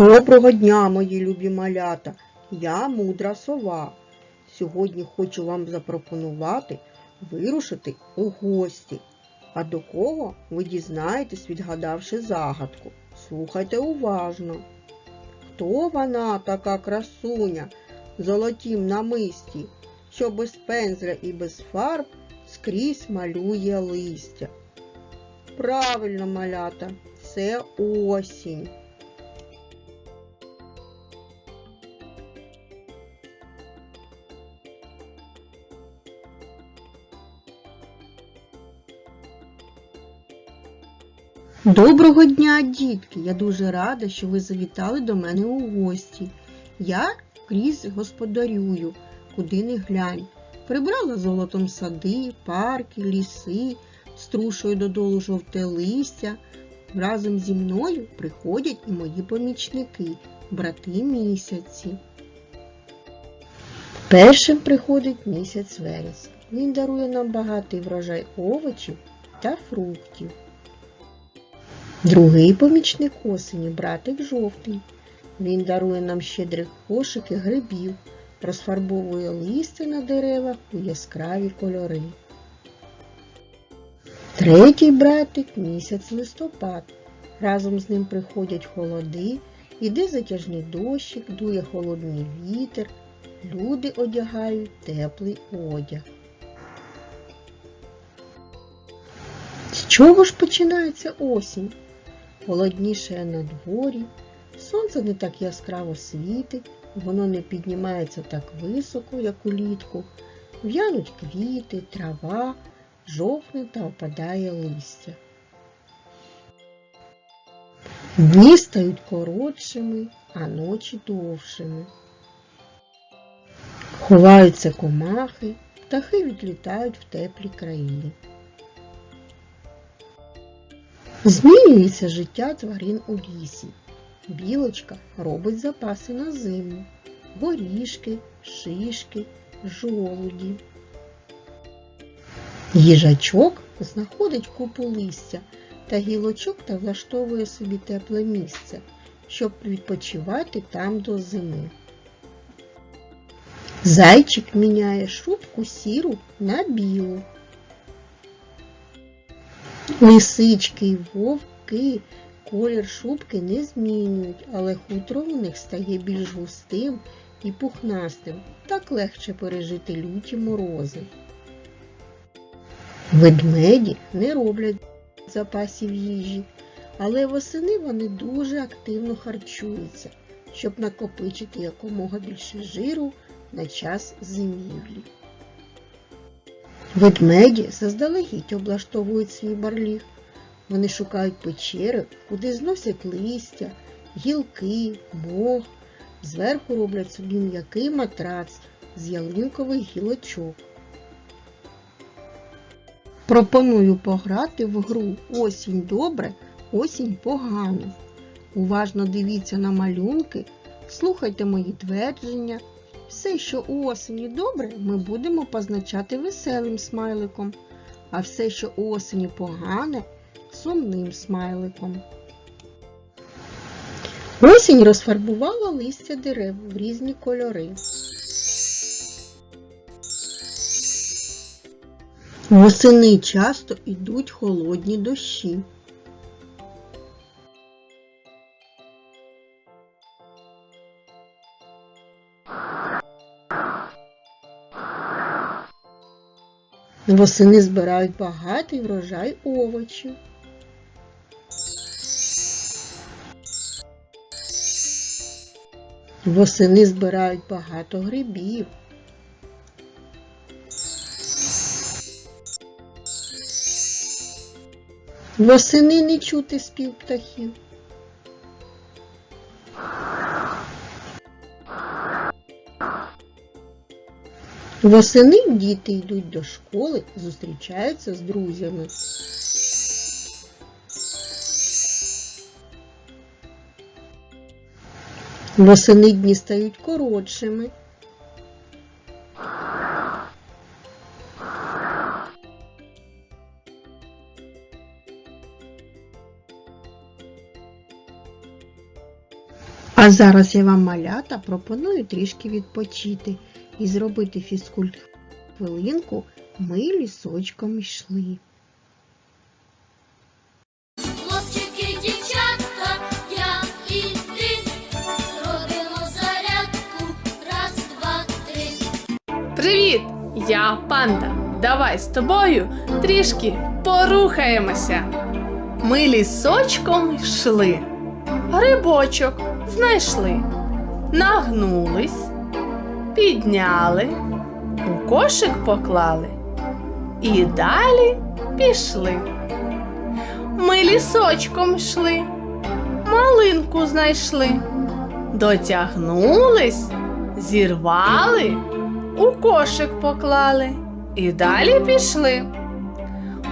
Доброго дня, мої любі малята! Я мудра сова. Сьогодні хочу вам запропонувати вирушити у гості. А до кого ви дізнаєтесь, відгадавши загадку. Слухайте уважно. Хто вона така красуня золотім намисті, що без пензля і без фарб скрізь малює листя? Правильно, малята, це осінь. Доброго дня, дітки! Я дуже рада, що ви завітали до мене у гості. Я крізь господарюю, куди не глянь. Прибрала золотом сади, парки, ліси, струшую додолу жовте листя. Разом зі мною приходять і мої помічники, брати місяці. Першим приходить місяць вересень. Він дарує нам багатий врожай овочів та фруктів. Другий помічник осені братик жовтий. Він дарує нам щедрих кошики грибів, розфарбовує листя на деревах у яскраві кольори. Третій братик місяць листопад. Разом з ним приходять холоди, іде затяжний дощик, дує холодний вітер, люди одягають теплий одяг. Чого ж починається осінь? Холодніше на дворі, сонце не так яскраво світить, воно не піднімається так високо, як улітку, в'януть квіти, трава, жовтне та опадає листя. Дні стають коротшими, а ночі довшими. Ховаються комахи, птахи відлітають в теплі країни. Змінюється життя тварин у лісі. Білочка робить запаси на зиму, горішки, шишки, жолуді. Їжачок знаходить купу листя та гілочок та влаштовує собі тепле місце, щоб відпочивати там до зими. Зайчик міняє шубку сіру на білу. Лисички й вовки колір шубки не змінюють, але хутро у них стає більш густим і пухнастим, так легше пережити люті морози. Ведмеді не роблять запасів їжі, але восени вони дуже активно харчуються, щоб накопичити якомога більше жиру на час зимівлі. Ведмеді заздалегідь облаштовують свій барліг. Вони шукають печери, куди зносять листя, гілки, мох, зверху роблять собі м'який матрац з ялинкових гілочок. Пропоную пограти в гру Осінь добре, осінь погано. Уважно дивіться на малюнки, слухайте мої твердження. Все, що у осені добре, ми будемо позначати веселим смайликом, а все, що у осені погане, сумним смайликом. Осінь розфарбувала листя дерев в різні кольори. Восени часто йдуть холодні дощі. Восени збирають багатий врожай овочів. Восени збирають багато грибів. Восени не чути спів птахів. Восени діти йдуть до школи, зустрічаються з друзями. Восени дні стають коротшими. А зараз я вам малята пропоную трішки відпочити і зробити фізкульт хвилинку ми лісочком йшли. Хлопчики, дівчатка, я і ти зарядку. Раз, два, три. Привіт! Я панда. Давай з тобою трішки порухаємося. Ми лісочком йшли, грибочок знайшли, нагнулись, підняли, у кошик поклали і далі пішли. Ми лісочком йшли, малинку знайшли, дотягнулись, зірвали у кошик поклали і далі пішли.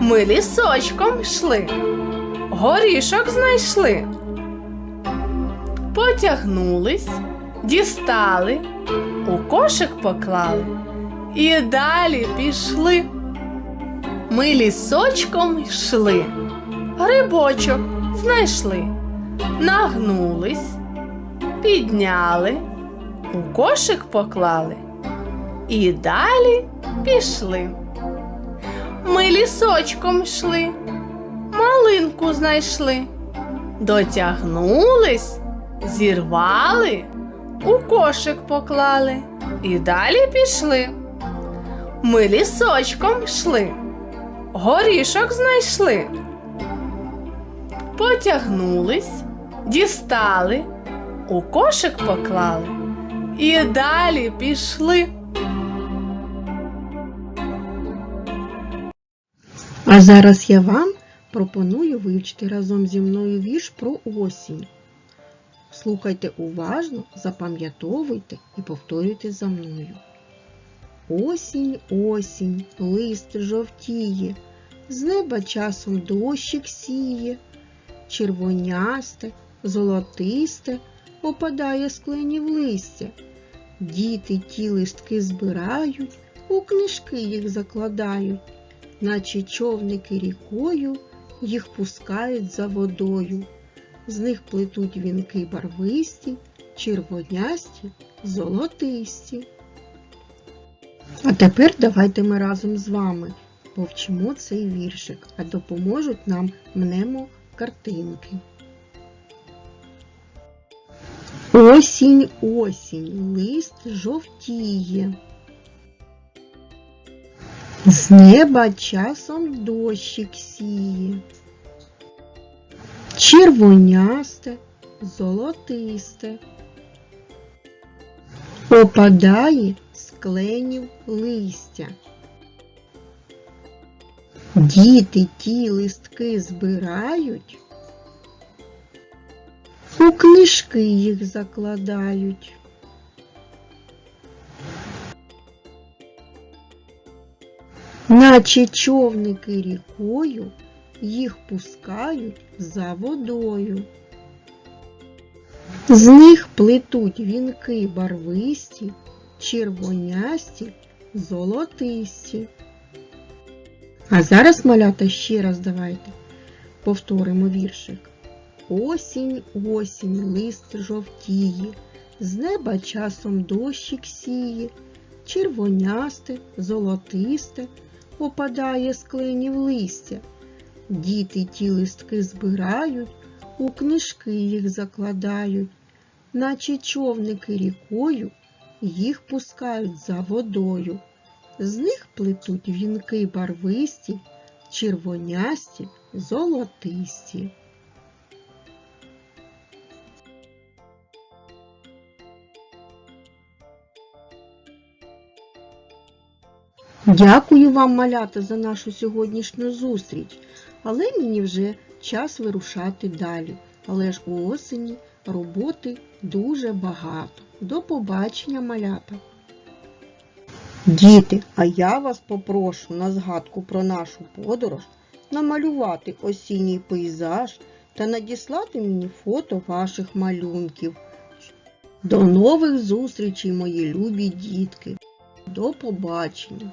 Ми лісочком йшли, горішок знайшли, потягнулись, дістали, у кошик поклали і далі пішли. Ми лісочком йшли, грибочок знайшли, нагнулись, підняли, у кошик поклали і далі пішли. Ми лісочком йшли, малинку знайшли, дотягнулись, зірвали, у кошик поклали і далі пішли. Ми лісочком йшли, горішок знайшли, потягнулись, дістали, у кошик поклали і далі пішли. А зараз я вам пропоную вивчити разом зі мною вірш про осінь. Слухайте уважно, запам'ятовуйте і повторюйте за мною. Осінь, осінь, лист жовтіє, з неба часом дощик сіє, червонясте, золотисте опадає з кленів листя. Діти ті листки збирають, у книжки їх закладають наче човники рікою їх пускають за водою. З них плетуть вінки барвисті, червонясті, золотисті. А тепер давайте ми разом з вами повчимо цей віршик, а допоможуть нам мнемо картинки. Осінь, осінь, лист жовтіє. З неба часом дощик сіє. Червонясте, золотисте. Опадає з кленів листя. Діти ті листки збирають, у книжки їх закладають. Наче човники рікою їх пускають за водою. З них плетуть вінки барвисті, червонясті, золотисті. А зараз, малята, ще раз давайте повторимо віршик. Осінь, осінь, лист жовтіє, з неба часом дощик сіє, червонясте, золотисте опадає з листя. Діти ті листки збирають, у книжки їх закладають, наче човники рікою їх пускають за водою. З них плетуть вінки барвисті, червонясті, золотисті. Дякую вам, малята, за нашу сьогоднішню зустріч. Але мені вже час вирушати далі. Але ж у осені роботи дуже багато. До побачення, малята. Діти, а я вас попрошу на згадку про нашу подорож намалювати осінній пейзаж та надіслати мені фото ваших малюнків. До нових зустрічей, мої любі дітки. До побачення!